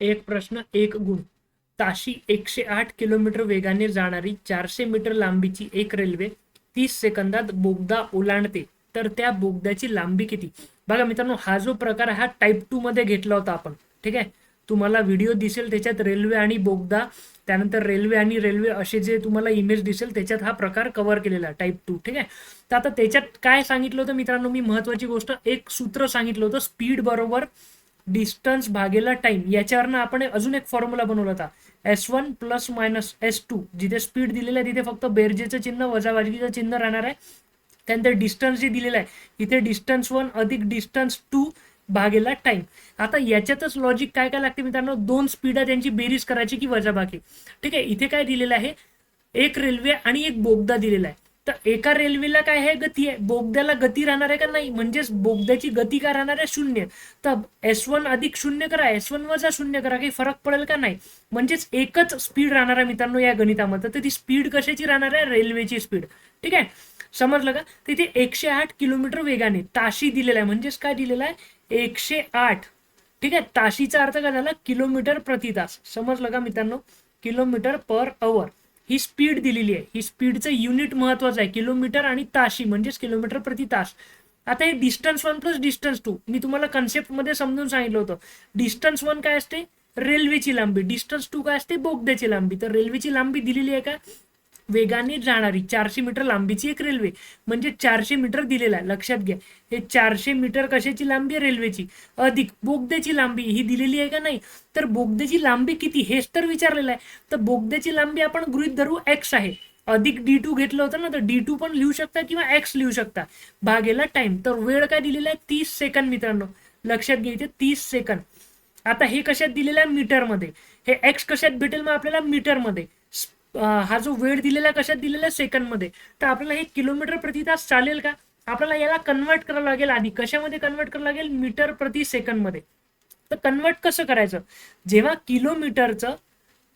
एक प्रश्न एक गुण. ताशी एकशे आठ किलोमीटर वेगाने जाणारी चारशे मीटर लांबीची एक रेल्वे तीस सेकंदात बोगदा ओलांडते. तर त्या बोगद्याची लांबी किती? बघा मित्रांनो हा जो प्रकार हा टाईप टू मध्ये घेतला होता आपण. ठीक आहे? तुम्हाला व्हिडिओ दिसेल त्याच्यात रेल्वे आणि बोगदा त्यानंतर रेल्वे आणि रेल्वे असे जे तुम्हाला इमेज दिसेल त्याच्यात हा प्रकार कव्हर केलेला टाईप टू ठीक आहे? तर आता त्याच्यात काय सांगितलं होतं मित्रांनो मी महत्वाची गोष्ट एक सूत्र सांगितलं होतं स्पीड बरोबर डिस्टन्स भागेला टाइम याच्यावरनं आपण अजून एक फॉर्म्युला बनवला होता. S one plus minus S two जिथे स्पीड दिलेलं आहे तिथे फक्त बेरजेचं चिन्ह वजाबाजीचं चिन्ह राहणार आहे. त्यानंतर डिस्टन्स जे दिलेलं आहे इथे डिस्टन्स वन अधिक डिस्टन्स टू भागेला टाइम आता याच्यातच लॉजिक काय काय लागते मित्रांनो? दोन स्पीड आहे त्यांची बेरीज करायची की वजाबाकी. ठीक आहे इथे काय दिलेलं आहे? एक रेल्वे आणि एक बोगदा दिलेला आहे. तर एका रेल्वेला काय आहे गती आहे. बोगद्याला गती राहणार आहे का नाही? म्हणजेच बोगद्याची गती काय राहणार आहे शून्य. तर एस वन अधिक शून्य करा एस वन वजा शून्य करा काही फरक पडेल का नाही? म्हणजेच एकच स्पीड राहणार आहे मित्रांनो या गणितामध्ये. तर ती स्पीड कशाची राहणार आहे? रेल्वेची स्पीड ठीक आहे? समजलं का? तिथे एकशे आठ किलोमीटर वेगाने ताशी दिलेला आहे. म्हणजेच काय दिलेलं आहे? एकशे आठ. ठीक आहे? ताशीचा अर्थ काय झाला? किलोमीटर प्रति तास. समजलं का मित्रांनो? किलोमीटर पर अवर ही स्पीड दिलेली आहे. ही स्पीडचं युनिट महत्वाचं आहे. किलोमीटर आणि ताशी म्हणजेच किलोमीटर प्रति तास. आता हे distance one plus distance two मी तुम्हाला कन्सेप्टमध्ये समजून सांगितलं होतं. डिस्टन्स वन काय असते? रेल्वेची लांबी. डिस्टन्स टू काय असते? बोगद्याची लांबी. तर रेल्वेची लांबी दिलेली आहे का? वेगाने जाणारी चारशे मीटर लांबीची एक रेल्वे म्हणजे चारशे मीटर दिलेला आहे. लक्षात घ्या. हे चारशे मीटर कशाची लांबी आहे? रेल्वेची. अधिक बोगद्याची लांबी ही दिलेली आहे का नाही? तर बोगद्याची लांबी किती? हेच तर विचारलेलं आहे. तर बोगद्याची लांबी आपण गृहित धरू एक्स आहे. अधिक डी टू घेतलं होतं ना तर डी टू पण लिहू शकता किंवा एक्स लिहू शकता. भागेला टाइम तर वेळ काय दिलेला आहे? तीस सेकंद मित्रांनो. लक्षात घ्या इथे तीस सेकंद. आता हे कशात दिलेलं आहे? मीटरमध्ये. हे एक्स कशात भेटेल मग आपल्याला मीटरमध्ये. हा जो वेळ दिलेला कशात दिलेला सेकंडमध्ये तर आपल्याला हे किलोमीटर प्रति तास चालेल का? आपल्याला याला कन्वर्ट करावं लागेल आधी. कशामध्ये कन्वर्ट करावं लागेल? मीटर प्रति सेकंडमध्ये. तर कन्वर्ट कसं करायचं? जेव्हा किलोमीटरचं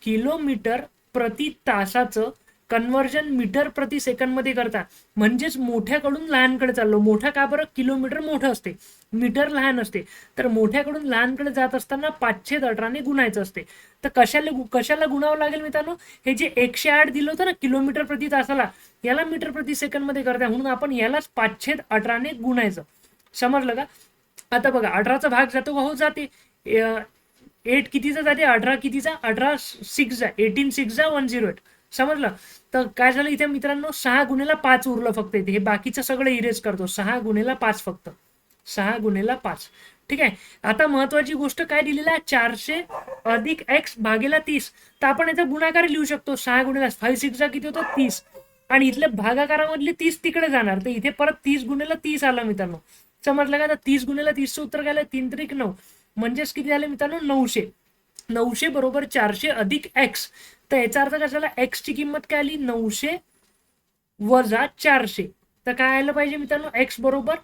किलोमीटर प्रति तासाचं कन्वर्जन मीटर प्रति सेकंडमध्ये करता. म्हणजेच मोठ्याकडून लहानकडे चाललो. मोठा का बरं? किलोमीटर मोठं असते. मीटर लहान असते. तर मोठ्याकडून लहानकडे जात असताना पाचशे अठराने गुणायचं असते. तर कशाला कशाला गुणावं लागेल मित्रांनो? हे जे एकशे आठ दिलं होतं ना किलोमीटर प्रति तासाला याला मीटर प्रति सेकंडमध्ये करता. म्हणून आपण यालाच पाचशे अठराने गुणायचं. समजलं का? आता बघा अठराचा भाग जातो का? हो जाते. एट कितीचा जाते? अठरा कितीचा? अठरा सिक्स जा. एटीन सिक्स जा वन झिरो एट समजलं? तर काय झालं इथे मित्रांनो सहा गुन्हेला पाच उरलं फक्त इथे. हे बाकीचं सगळं इरेज करतो. सहा गुन्हेला पाच फक्त. सहा गुन्हेला पाच. ठीक आहे? आता महत्वाची गोष्ट काय दिलेलं आहे? चारशे अधिक एक्स भागेला तीस. तर आपण याचा गुणाकार लिहू शकतो. सहा गुन्हेला फाईव्ह सिक्सचा किती होतं? तीस. आणि इथल्या भागाकारामधले तीस तिकडे जाणार. तर इथे परत तीस गुन्हेला तीस आलं मित्रांनो. समजलं का? तर तीस गुन्हेला तीसचं उत्तर काय तीन त्रिक नऊ. म्हणजेच किती झाले मित्रांनो? नऊशे. नऊशे बरोबर चारशे अधिक एक्स तर याचा अर्थ काय झाला? एक्स ची किंमत काय आली? नऊशे वजा चारशे. तर काय यायला पाहिजे मित्रांनो? एक्स बरोबर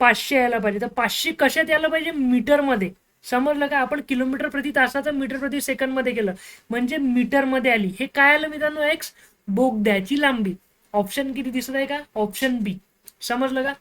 पाचशे यायला पाहिजे. तर पाचशे कशात यायला पाहिजे? मीटरमध्ये. समजलं का? आपण किलोमीटर प्रति तासाचं मीटर प्रति सेकंडमध्ये केलं. म्हणजे मीटरमध्ये आली. हे काय आलं मित्रांनो? एक्स बोगद्याची लांबी. ऑप्शन किती दिसत आहे का? ऑप्शन बी समजलं का?